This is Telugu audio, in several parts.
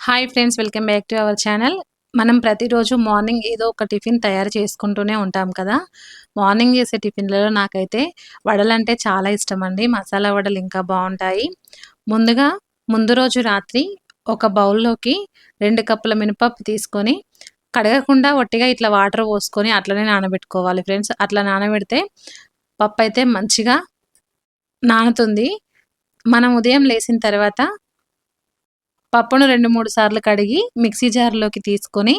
Hi friends welcome back to our channel మనం ప్రతిరోజు మార్నింగ్ ఏదో ఒక టిఫిన్ తయారు చేసుకుంటూనే ఉంటాం కదా. మార్నింగ్ చేసే టిఫిన్లలో నాకైతే వడలంటే చాలా ఇష్టం అండి. మసాలా వడలు ఇంకా బాగుంటాయి. ముందుగా ముందు రోజు రాత్రి ఒక బౌల్లోకి రెండు కప్పుల మినపప్పు తీసుకొని కడగకుండా ఒట్టిగా ఇట్లా వాటర్ పోసుకొని అట్లనే నానబెట్టుకోవాలి ఫ్రెండ్స్ అట్లా నానబెడితే పప్పు అయితే మంచిగా నానుతుంది. మనం ఉదయం లేచిన తర్వాత పప్పును రెండు మూడు సార్లు కడిగి మిక్సీ జార్లోకి తీసుకొని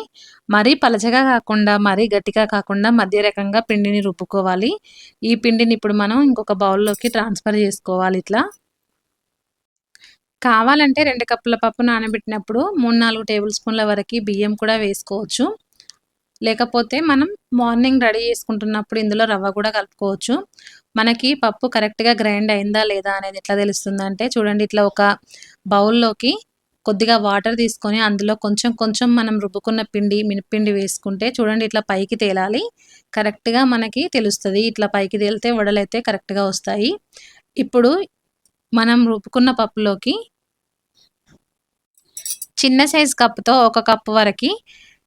మరీ పలచగా కాకుండా మరీ గట్టిగా కాకుండా మధ్య రకంగా పిండిని రుబ్బుకోవాలి. ఈ పిండిని ఇప్పుడు మనం ఇంకొక బౌల్లోకి ట్రాన్స్ఫర్ చేసుకోవాలి ఇట్లా. కావాలంటే రెండు కప్పుల పప్పు నానబెట్టినప్పుడు మూడు నాలుగు టేబుల్ స్పూన్ల వరకు బియ్యం కూడా వేసుకోవచ్చు. లేకపోతే మనం మార్నింగ్ రెడీ చేసుకుంటున్నప్పుడు ఇందులో రవ్వ కూడా కలుపుకోవచ్చు. మనకి పప్పు కరెక్ట్గా గ్రైండ్ అయిందా లేదా అనేది ఎట్లా తెలుస్తుందంటే చూడండి ఇట్లా ఒక బౌల్లోకి కొద్దిగా వాటర్ తీసుకొని అందులో కొంచెం కొంచెం మనం రుబ్బుకున్న పిండి మినపిండి వేసుకుంటే చూడండి ఇట్లా పైకి తేలాలి. కరెక్ట్గా మనకి తెలుస్తుంది. ఇట్లా పైకి తేలితే వడలైతే కరెక్ట్గా వస్తాయి. ఇప్పుడు మనం రుబ్బుకున్న పప్పులోకి చిన్న సైజ్ కప్తో ఒక కప్పు వరకు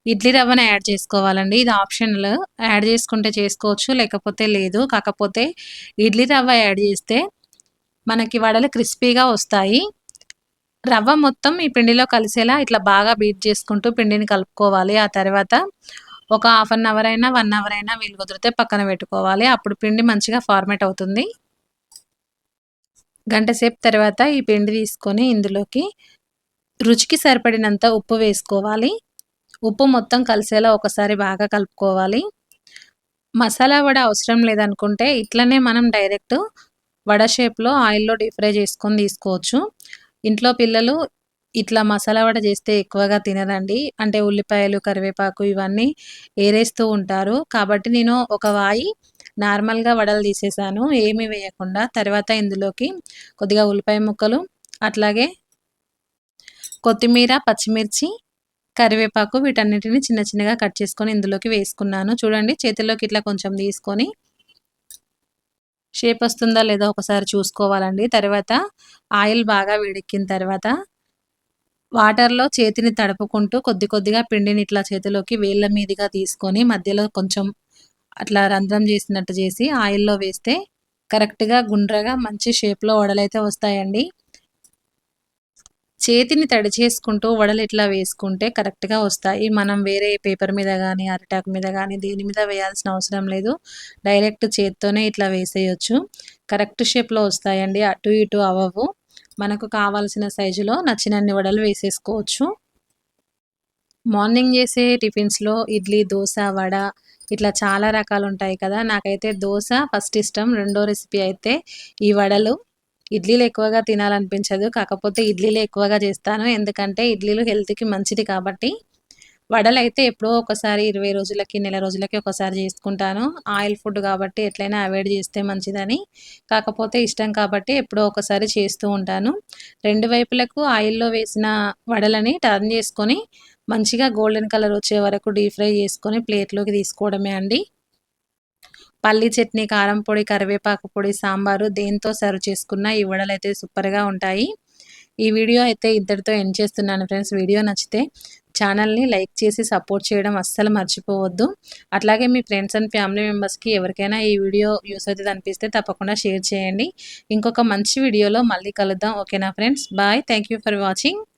ఇడ్లీ రవ్వను యాడ్ చేసుకోవాలండి. ఇది ఆప్షనల్ యాడ్ చేసుకుంటే చేసుకోవచ్చు లేకపోతే లేదు. కాకపోతే ఇడ్లీ రవ్వ యాడ్ చేస్తే మనకి వడలు క్రిస్పీగా వస్తాయి. రవ్వ మొత్తం ఈ పిండిలో కలిసేలా ఇట్లా బాగా బీట్ చేసుకుంటూ పిండిని కలుపుకోవాలి. ఆ తర్వాత ఒక హాఫ్ అన్ అవర్ అయినా వన్ అవర్ అయినా వీలు కుదిరితే పక్కన పెట్టుకోవాలి. అప్పుడు పిండి మంచిగా ఫార్మేట్ అవుతుంది. గంట సేపు తర్వాత ఈ పిండి తీసుకొని ఇందులోకి రుచికి సరిపడినంత ఉప్పు వేసుకోవాలి. ఉప్పు మొత్తం కలిసేలా ఒకసారి బాగా కలుపుకోవాలి. మసాలా వడ అవసరం లేదనుకుంటే ఇట్లనే మనం డైరెక్ట్ వడ షేప్లో ఆయిల్లో డీప్ ఫ్రై చేసుకొని తీసుకోవచ్చు. ఇంట్లో పిల్లలు ఇట్లా మసాలా వడ చేస్తే ఎక్కువగా తినరండి. అంటే ఉల్లిపాయలు కరివేపాకు ఇవన్నీ ఏరేస్తూ ఉంటారు. కాబట్టి నేను ఒక వాయి నార్మల్గా వడలు తీసేసాను. ఏమీ వేయకుండా తర్వాత ఇందులోకి కొద్దిగా ఉల్లిపాయ ముక్కలు అట్లాగే కొత్తిమీర పచ్చిమిర్చి కరివేపాకు వీటన్నిటిని చిన్న చిన్నగా కట్ చేసుకొని ఇందులోకి వేసుకున్నాను. చూడండి చేతిలోకి ఇట్లా కొంచెం తీసుకొని షేప్ వస్తుందా లేదా ఒకసారి చూసుకోవాలండి. తర్వాత ఆయిల్ బాగా వేడెక్కిన తర్వాత వాటర్లో చేతిని తడుపుకుంటూ కొద్ది కొద్దిగా పిండిని ఇట్లా చేతిలోకి వేళ్ళ మీదుగా తీసుకొని మధ్యలో కొంచెం అట్లా రంధ్రం చేసినట్టు చేసి ఆయిల్లో వేస్తే కరెక్ట్గా గుండ్రగా మంచి షేప్లో వడలైతే వస్తాయండి. చేతిని తడి చేసుకుంటూ వడలు ఇట్లా వేసుకుంటే కరెక్ట్గా వస్తాయి. మనం వేరే పేపర్ మీద కానీ అరిటాకు మీద కానీ దేని మీద వేయాల్సిన అవసరం లేదు. డైరెక్ట్ చేత్తోనే ఇట్లా వేసేయచ్చు. కరెక్ట్ షేప్లో వస్తాయండి. అటు ఇటు అవ్వవు మనకు కావాల్సిన సైజులో నచ్చినన్ని వడలు వేసేసుకోవచ్చు. మార్నింగ్ చేసే టిఫిన్స్లో ఇడ్లీ దోశ వడ ఇట్లా చాలా రకాలు ఉంటాయి కదా. నాకైతే దోశ ఫస్ట్ ఇష్టం. రెండో రెసిపీ అయితే ఈ వడలు. ఇడ్లీలు ఎక్కువగా తినాలనిపించదు. కాకపోతే ఇడ్లీలు ఎక్కువగా చేస్తాను. ఎందుకంటే ఇడ్లీలు హెల్త్కి మంచిది కాబట్టి వడలు అయితే ఎప్పుడో ఒకసారి ఇరవై రోజులకి నెల రోజులకి ఒకసారి చేసుకుంటాను. ఆయిల్ ఫుడ్ కాబట్టి ఎట్లయినా అవాయిడ్ చేస్తే మంచిదని. కాకపోతే ఇష్టం కాబట్టి ఎప్పుడో ఒకసారి చేస్తూ ఉంటాను. రెండు వైపులకు ఆయిల్లో వేసిన వడలని టర్న్ చేసుకొని మంచిగా గోల్డెన్ కలర్ వచ్చే వరకు డీప్ ఫ్రై చేసుకొని ప్లేట్లోకి తీసుకోవడమే అండి. పల్లి చట్నీ కారం పొడి కరివేపాకు పొడి సాంబారు దేంతో సర్వ్ చేసుకున్న ఈ వడలు అయితే సూపర్గా ఉంటాయి. ఈ వీడియో అయితే ఇద్దరితో ఎండ్ చేస్తున్నాను ఫ్రెండ్స్. వీడియో నచ్చితే ఛానల్ని లైక్ చేసి సపోర్ట్ చేయడం అస్సలు మర్చిపోవద్దు. అట్లాగే మీ ఫ్రెండ్స్ అండ్ ఫ్యామిలీ మెంబర్స్కి ఎవరికైనా ఈ వీడియో యూస్ అవుతుంది అనిపిస్తే తప్పకుండా షేర్ చేయండి. ఇంకొక మంచి వీడియోలో మళ్ళీ కలుద్దాం. ఓకేనా friends? Bye. Thank for watching.